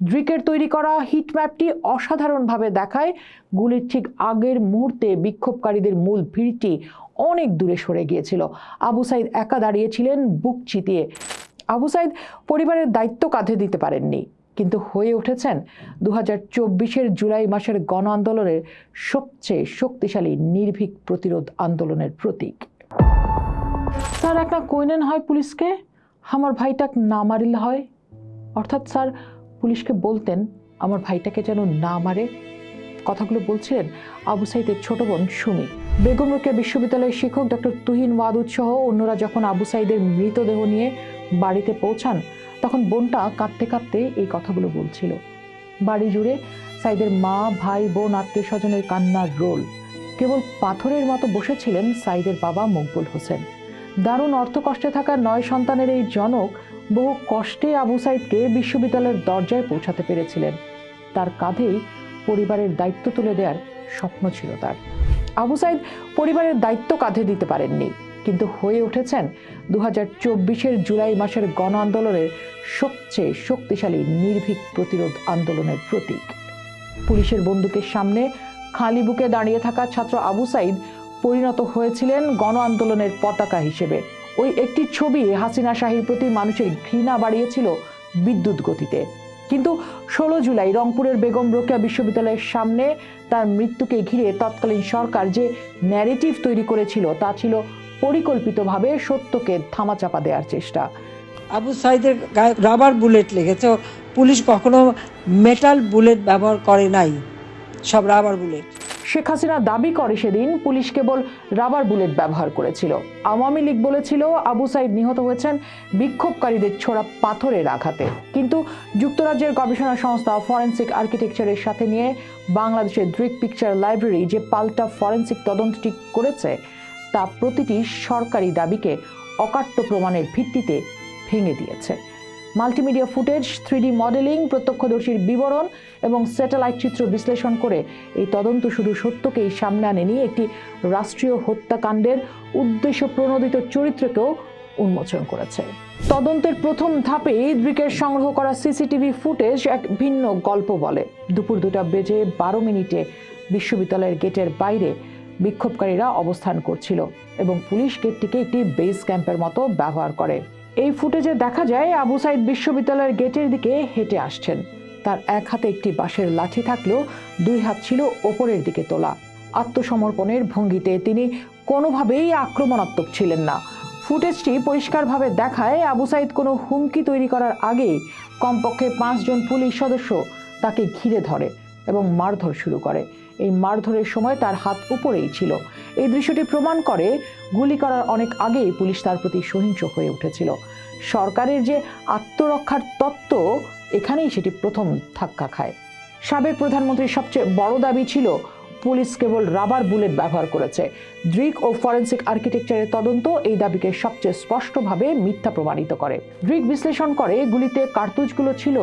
ড্রিকের তৈরি করা হিটম্যাপটি অসাধারণভাবে দেখায়। গুলির ঠিক আগের মুহূর্তে বিক্ষোভকারীদের মূল ভিড়টি অনেক দূরে সরে গিয়েছিল। আবু সাইদ একা দাঁড়িয়েছিলেন বুক চিতিয়ে। আবু সাইদ পরিবারের দায়িত্ব কাঁধে দিতে পারেননি, কিন্তু হয়ে উঠেছেন দু হাজার জুলাই মাসের গণ আন্দোলনের সবচেয়ে শক্তিশালী নির্ভীক প্রতিরোধ আন্দোলনের প্রতীক। স্যার, একটা কইনেন হয় পুলিশকে? আমার ভাইটাক না মারিল হয়? অর্থাৎ স্যার পুলিশকে বলতেন, আমার ভাইটাকে যেন না মারে। কথাগুলো বলছিলেন আবু সাইদের ছোট বোন সুমি। বেগম রোকেয়া বিশ্ববিদ্যালয়ের শিক্ষক ডক্টর তুহিন ওয়াদুদ সহ অন্যরা যখন আবু সাইদের মৃতদেহ নিয়ে বাড়িতে পৌঁছান, তখন বোনটা কাঁদতে কাঁদতে এই কথাগুলো বলছিল। বাড়ি জুড়ে সাইদের মা, ভাই, বোন আত্মীয় স্বজনের কান্নার রোল। কেবল পাথরের মতো বসেছিলেন সাইদের বাবা মকবুল হোসেন। দারুণ অর্থকষ্টে থাকা নয় সন্তানের এই জনক বহু কষ্টে আবু সাইদকে বিশ্ববিদ্যালয়ের দরজায় পৌঁছাতে পেরেছিলেন। তার কাঁধেই পরিবারের দায়িত্ব তুলে দেওয়ার স্বপ্ন ছিল তার। আবু সাইদ পরিবারের দায়িত্ব কাঁধে দিতে পারেননি, কিন্তু হয়ে উঠেছেন দু হাজার চব্বিশের জুলাই মাসের গণ আন্দোলনের সবচেয়ে শক্তিশালী নির্ভীক প্রতিরোধ আন্দোলনের প্রতীক। পুলিশের বন্দুকের সামনে খালি বুকে দাঁড়িয়ে থাকা ছাত্র আবু সাইদ পরিণত হয়েছিলেন গণ আন্দোলনের পতাকা হিসেবে। ওই একটি ছবি হাসিনা শাহীর প্রতি মানুষের ঘৃণা বাড়িয়েছিল বিদ্যুৎ গতিতে। কিন্তু ষোলো জুলাই রংপুরের বেগম রোকেয়া বিশ্ববিদ্যালয়ের সামনে তার মৃত্যুকে ঘিরে তৎকালীন সরকার যে ন্যারেটিভ তৈরি করেছিল, তা ছিল পরিকল্পিতভাবে সত্যকে ধামাচাপা দেওয়ার চেষ্টা। আবু সাইদের গায়ে রাবার বুলেট লেগেছে। পুলিশ কখনো মেটাল বুলেট ব্যবহার করে নাই, সব রাবার বুলেট শেখ হাসিনা দাবি করে সেদিন পুলিশ কেবল রাবার বুলেট ব্যবহার করেছিল। আওয়ামী লীগ বলেছিল আবু সাইদ নিহত হয়েছেন বিক্ষোভকারীদের ছোড়া পাথরের আঘাতে। কিন্তু যুক্তরাজ্যের গবেষণা সংস্থা ফরেন্সিক আর্কিটেকচারের সাথে নিয়ে বাংলাদেশের ড্রিক পিকচার লাইব্রেরি যে পাল্টা ফরেন্সিক তদন্তটি করেছে, তা প্রতিটি সরকারি দাবিকে অকাট্য প্রমাণের ভিত্তিতে ভেঙে দিয়েছে। Multimedia footage, three D modelling, প্রত্যক্ষদর্শীর বিবরণ এবং স্যাটেলাইট চিত্র বিশ্লেষণ করে এই তদন্ত শুধু সত্যকেই সামনে আনেনি, একটি রাষ্ট্রীয় হত্যাকাণ্ডের উদ্দেশ্য প্রণোদিত চরিত্রকেও উন্মোচন করেছে। তদন্তের প্রথম ধাপে দ্রিকের সংগ্রহ করা সিসিটিভি ফুটেজ এক ভিন্ন গল্প বলে। দুপুর দুটা বেজে বারো মিনিটে বিশ্ববিদ্যালয়ের গেটের বাইরে বিক্ষোভকারীরা অবস্থান করছিল এবং পুলিশ গেটটিকে একটি বেস ক্যাম্পের মতো ব্যবহার করে। এই ফুটেজে দেখা যায় আবু সাইদ বিশ্ববিদ্যালয়ের গেটের দিকে হেঁটে আসছেন। তার এক হাতে একটি বাঁশের লাঠি থাকলেও দুই হাত ছিল ওপরের দিকে তোলা। আত্মসমর্পণের ভঙ্গিতে তিনি কোনোভাবেই আক্রমণাত্মক ছিলেন না। ফুটেজটি পরিষ্কারভাবে দেখায় আবু সাইদ কোনো হুমকি তৈরি করার আগেই কমপক্ষে পাঁচজন পুলিশ সদস্য তাকে ঘিরে ধরে। এবং মারধর শুরু করে। এই মারধরের সময় তার হাত উপরেই ছিল। এই দৃশ্যটি প্রমাণ করে গুলি করার অনেক আগেই পুলিশ তার প্রতি সহিংস হয়ে উঠেছিল। সরকারের যে আত্মরক্ষার তত্ত্ব, এখানেই সেটি প্রথম ধাক্কা খায়। সাবেক প্রধানমন্ত্রীর সবচেয়ে বড় দাবি ছিল, পুলিশ কেবল রাবার বুলেট ব্যবহার করেছে। ড্রিক ও ফরেন্সিক আর্কিটেকচারের তদন্ত এই দাবিকে সবচেয়ে স্পষ্টভাবে মিথ্যা প্রমাণিত করে। ড্রিক বিশ্লেষণ করে গুলিতে কার্তুজগুলো ছিল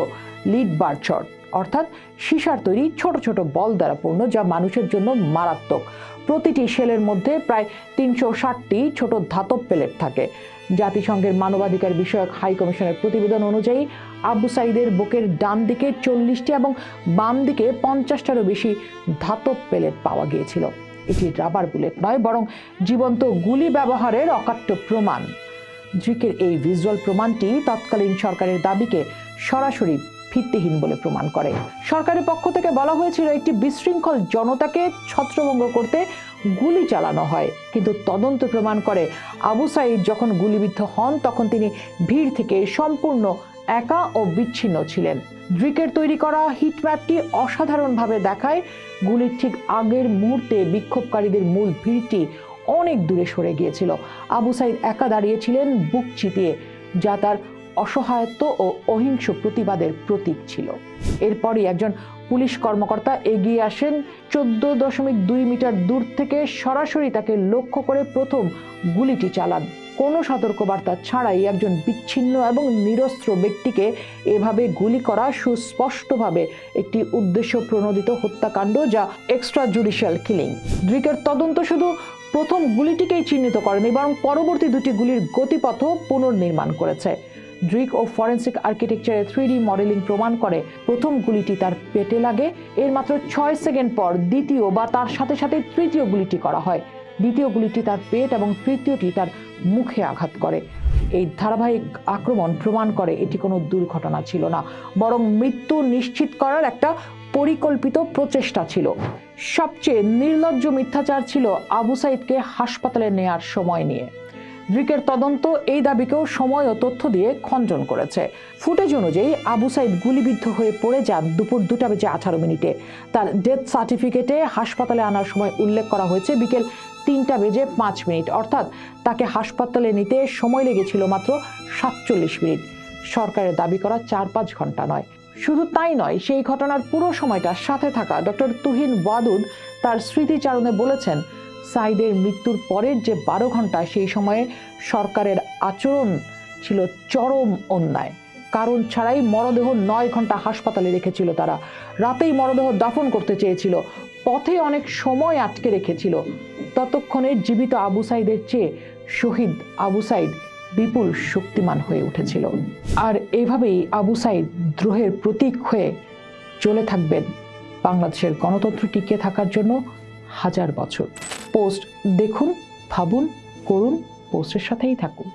লিড বারচট অর্থাৎ সীসার তৈরি ছোট ছোট বল দ্বারা পূর্ণ যা মানুষের জন্য মারাত্মক। প্রতিটি শেলের মধ্যে প্রায় তিনশো ষাটটি ছোট ধাতব প্লেট থাকে। জাতিসংঘের মানবাধিকার বিষয়ক হাই কমিশনের প্রতিবেদন অনুযায়ী আবু সাইদের বুকের ডান দিকে চল্লিশটি এবং বাম দিকে পঞ্চাশটারও বেশি ধাতব প্লেট পাওয়া গিয়েছিল। এটি রাবার বুলেট নয়, বরং জীবন্ত গুলি ব্যবহারের অকাট্য প্রমাণ। ড্রিকের এই ভিজুয়াল প্রমাণটি তৎকালীন সরকারের দাবিকে সরাসরি ভিত্তিহীন বলে প্রমাণ করে। সরকারের পক্ষ থেকে বলা হয়েছিল, একটি বিশৃঙ্খল জনতাকে ছত্রভঙ্গ করতে গুলি চালানো হয়। কিন্তু তদন্ত প্রমাণ করে, আবু সাইদ যখন গুলিবিদ্ধ হন, তখন তিনি ভিড় থেকে সম্পূর্ণ একা ও বিচ্ছিন্ন ছিলেন। ড্রিকের তৈরি করা হিটম্যাপটি অসাধারণভাবে দেখায়, গুলির ঠিক আগের মুহূর্তে বিক্ষোভকারীদের মূল ভিড়টি অনেক দূরে সরে গিয়েছিল। আবু সাইদ একা দাঁড়িয়েছিলেন বুক চিতিয়ে, যা তার অসহায়ত্ব ও অহিংস প্রতিবাদের প্রতীক ছিল। এরপরই একজন পুলিশ কর্মকর্তা এগিয়ে আসেন। চোদ্দ দশমিক দুই মিটার দূর থেকে সরাসরি তাকে লক্ষ্য করে প্রথম গুলিটি চালান। কোনো সতর্কবার্তা ছাড়াই একজন বিচ্ছিন্ন এবং নিরস্ত্র ব্যক্তিকে এভাবে গুলি করা সুস্পষ্টভাবে একটি উদ্দেশ্য প্রণোদিত হত্যাকাণ্ড যা এক্সট্রা জুডিশিয়াল কিলিং ড্রিকের তদন্ত শুধু প্রথম গুলিটিকেই চিহ্নিত করেনি, বরং পরবর্তী দুটি গুলির গতিপথও পুনর্নির্মাণ করেছে। ড্রিক ও ফরেন্সিক আর্কিটেকচারের থ্রি ডি মডেলিং প্রমাণ করে প্রথম গুলিটি তার পেটে লাগে। এর মাত্র ছয় সেকেন্ড পর দ্বিতীয় বা তার সাথে সাথে তৃতীয় গুলিটি করা হয়। দ্বিতীয় গুলিটি তার পেট এবং তৃতীয়টি তার মুখে আঘাত করে। এই ধারাবাহিক আক্রমণ প্রমাণ করে এটি কোনো দুর্ঘটনা ছিল না, বরং মৃত্যু নিশ্চিত করার একটা পরিকল্পিত প্রচেষ্টা ছিল। সবচেয়ে নির্লজ্জ মিথ্যাচার ছিল আবু সাইদকে হাসপাতালে নেয়ার সময় নিয়ে। ব্রিকের তদন্ত এই দাবিকেও সময় ও তথ্য দিয়ে খণ্ডন করেছে। ফুটেজ অনুযায়ী আবু সাইদ গুলিবিদ্ধ হয়ে পড়ে যান দুপুর দুটা বেজে আঠারো মিনিটে। তার ডেথ সার্টিফিকেটে হাসপাতালে আনার সময় উল্লেখ করা হয়েছে বিকেল তিনটা বেজে পাঁচ মিনিট। অর্থাৎ তাকে হাসপাতালে নিতে সময় লেগেছিল মাত্র সাতচল্লিশ মিনিট। সরকারের দাবি করা চার পাঁচ ঘণ্টা নয়। শুধু তাই নয়, সেই ঘটনার পুরো সময়টা সাথে থাকা ডক্টর তুহিন ওয়াদুদ তার স্মৃতিচারণে বলেছেন সাইদের মৃত্যুর পরের যে বারো ঘণ্টা সেই সময়ে সরকারের আচরণ ছিল চরম অন্যায়। কারণ ছাড়াই মরদেহ নয় ঘণ্টা হাসপাতালে রেখেছিল তারা। রাতেই মরদেহ দাফন করতে চেয়েছিল। পথে অনেক সময় আটকে রেখেছিল। ততক্ষণে জীবিত আবু সাইদের চেয়ে শহীদ আবু সাইদ বিপুল শক্তিমান হয়ে উঠেছিল। আর এইভাবেই আবু সাইদ দ্রোহের প্রতীক হয়ে চলে থাকবেন। বাংলাদেশের গণতন্ত্র টিকে থাকার জন্য হাজার বছর। পোস্ট দেখুন ভাবুন করুন পোস্টের সাথেই থাকুন।